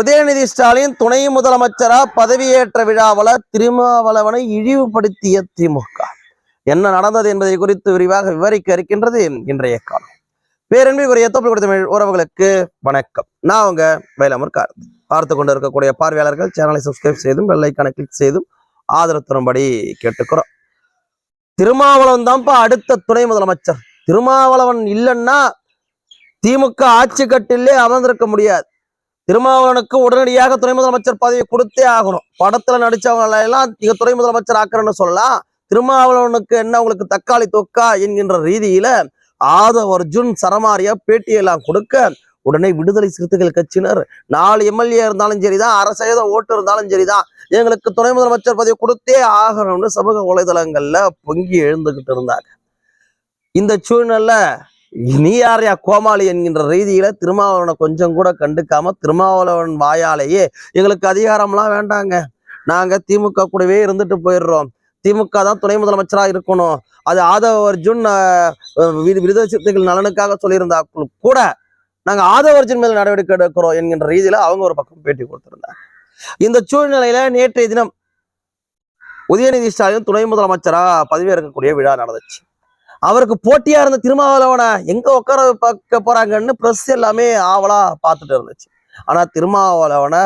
உதயநிதி ஸ்டாலின் துணை முதலமைச்சரா பதவியேற்ற விழாவில் திருமாவளவனை இழிவுபடுத்திய திமுக. என்ன நடந்தது என்பதை குறித்து விரிவாக விவரிக்க இருக்கின்றது இன்றைய காலம் பேரன்பிற்குரிய தொழில் கொடுத்த தமிழ் உறவுகளுக்கு வணக்கம். நான் உங்க வேலமர் கார்த்தி. பார்த்து கொண்டு இருக்கக்கூடிய பார்வையாளர்கள் சேனலை சப்ஸ்கிரைப் செய்தும் வெள்ளைக்கான கிளிக் செய்தும் ஆதரவு தரும்படி கேட்டுக்கிறோம். திருமாவளவன் தான்ப்பா அடுத்த துணை முதலமைச்சர். திருமாவளவன் இல்லைன்னா திமுக ஆட்சி கட்டிலே அமர்ந்திருக்க முடியாது. திருமாவளவனுக்கு உடனடியாக துணை முதலமைச்சர் பதவி கொடுத்தே ஆகணும். படத்துல நடிச்சவங்க எல்லாம் நீங்க துணை முதலமைச்சர் ஆக்குறேன்னு சொல்லலாம் திருமாவளவனுக்கு என்ன உங்களுக்கு தக்காளி தொக்கா என்கின்ற ரீதியில ஆதவ அர்ஜுன் சரமாரியா பேட்டியெல்லாம் கொடுக்க உடனே விடுதலை சிறுத்தைகள் கட்சியினர் நாலு எம்எல்ஏ இருந்தாலும் சரிதான் அரசேத ஓட்டு இருந்தாலும் சரிதான் எங்களுக்கு துணை முதலமைச்சர் பதவி கொடுத்தே ஆகணும்னு சமூக வலைதளங்கள்ல பொங்கி எழுந்துகிட்டு இருந்தாங்க. இந்த சூழ்நிலை நீ யாரையா கோமாளி என்கின்ற ரீதியில திருமாவளவனை கொஞ்சம் கூட கண்டுக்காம திருமாவளவன் வாயாலேயே எங்களுக்கு அதிகாரம்லாம் வேண்டாங்க. நாங்க திமுக கூடவே இருந்துட்டு போயிடுறோம். திமுக தான் துணை முதலமைச்சரா இருக்கணும். அது ஆதவ அர்ஜுன் விருத விடு- சிறுத்தைகள் நலனுக்காக சொல்லியிருந்தா கூட நாங்க ஆதவ அர்ஜுன் மேல் நடவடிக்கை எடுக்கிறோம் என்கின்ற ரீதியில அவங்க ஒரு பக்கம் பேட்டி கொடுத்திருந்தாங்க. இந்த சூழ்நிலையில நேற்றைய தினம் உதயநிதி ஸ்டாலின் துணை முதலமைச்சரா பதவியேற்கக்கூடிய விழா நடந்துச்சு. அவருக்கு போட்டியா இருந்த திருமாவளவனை எங்க உட்கார பார்க்க போறாங்கன்னு பிரஸ் எல்லாமே ஆவலா பார்த்துட்டு இருந்துச்சு. ஆனா திருமாவளவனை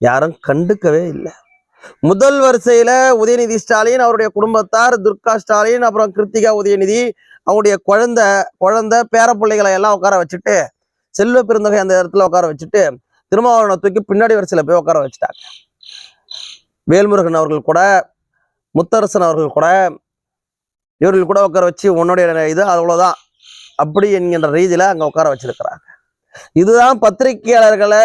யாரும் கண்டுக்கவே இல்லை. முதல் வரிசையில உதயநிதி ஸ்டாலின் அவருடைய குடும்பத்தார் துர்கா ஸ்டாலின் அப்புறம் கிருத்திகா உதயநிதி அவங்களுடைய குழந்தை குழந்தை பேரப்பிள்ளைகளை எல்லாம் உட்கார வச்சுட்டு செல்வ பெருந்தகை அந்த இடத்துல உட்கார வச்சுட்டு திருமாவளவனை தூக்கி பின்னாடி வரிசையில போய் உட்கார வச்சுட்டாங்க. வேல்முருகன் அவர்கள் கூட முத்தரசன் அவர்கள் கூட இவர்கள் கூட உட்கார வச்சு உன்னுடைய இது அவ்வளவுதான். அப்படி என்கின்ற ரீதியில அங்க உட்கார வச்சிருக்கிறாங்க. இதுதான் பத்திரிகையாளர்களை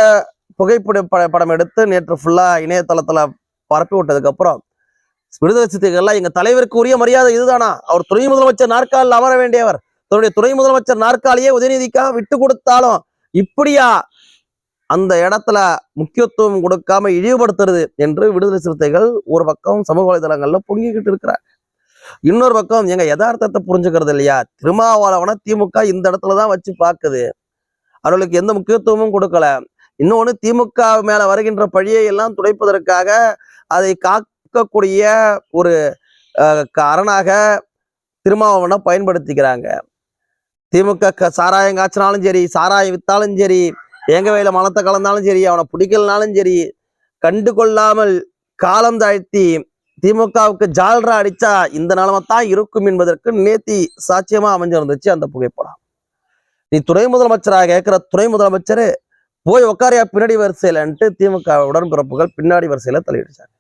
புகைப்பட படம் எடுத்து நேற்று ஃபுல்லா இணையதளத்துல பரப்பி விட்டதுக்கப்புறம் விடுதலை சித்திகள்லாம் எங்க தலைவருக்கு உரிய மரியாதை இதுதானா? அவர் துணை முதலமைச்சர் நாற்காலில் அமர வேண்டியவர். தன்னுடைய துணை முதலமைச்சர் நாற்காலியே உதயநிதிக்காக விட்டு கொடுத்தாலும் இப்படியா? அந்த இடத்துல முக்கியத்துவம் கொடுக்காம இழிவுபடுத்துறது என்று விடுதலை சிறுத்தைகள் ஒரு பக்கம் சமூக வலைதளங்கள்ல பொங்கிக்கிட்டு இருக்கிறார் இன்னொரு பக்கம் எங்க யதார்த்தத்தை புரிஞ்சுக்கிறது இல்லையா? திருமாவளவனை திமுக இந்த இடத்துல தான் வச்சு பார்க்குது. அவர்களுக்கு எந்த முக்கியத்துவமும் கொடுக்கல. இன்னொன்னு திமுக மேல வருகின்ற பழியை எல்லாம் துடைப்பதற்காக அதை காக்கக்கூடிய ஒரு அஹ், அரணாக திருமாவளவனை பயன்படுத்திக்கிறாங்க. திமுக க- சாராயம் காய்ச்சினாலும் சரி சாராயம் வித்தாலும் சரி எங்க வயல மலத்தை கலந்தாலும் சரி அவனை பிடிக்கலனாலும் சரி கண்டு கொள்ளாமல் காலம் தாழ்த்தி திமுகவுக்கு ஜால்ரா அடிச்சா இந்த நிலைமை தான் இருக்கும் என்பதற்கு நேத்தி சாட்சியமா அமைஞ்சிருந்துச்சு அந்த புகைப்படம். நீ துணை முதலமைச்சராக கேட்கிற துணை முதலமைச்சர் போய் உக்காரியா பின்னாடி வரிசையிலன்ட்டு திமுக உடன்பிறப்புகள் பின்னாடி வரிசையில தலையிடுச்சாங்க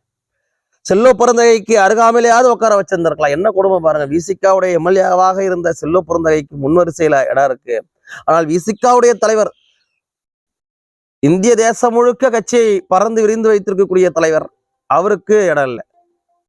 செல்லோ பிறந்தகைக்கு அருகாமையிலேயாவது உட்கார வச்சிருந்திருக்கலாம். என்ன குடும்பம் பாருங்க விசிகாவுடைய எம்எல்ஏவாக இருந்த செல்லோ பிறந்தகைக்கு முன்வரிசையில இடம் இருக்கு. ஆனால் விசிகாவுடைய தலைவர் இந்திய தேசம் முழுக்க கட்சியை பறந்து விரிந்து வைத்திருக்கக்கூடிய தலைவர் அவருக்கு இடம் இல்லை.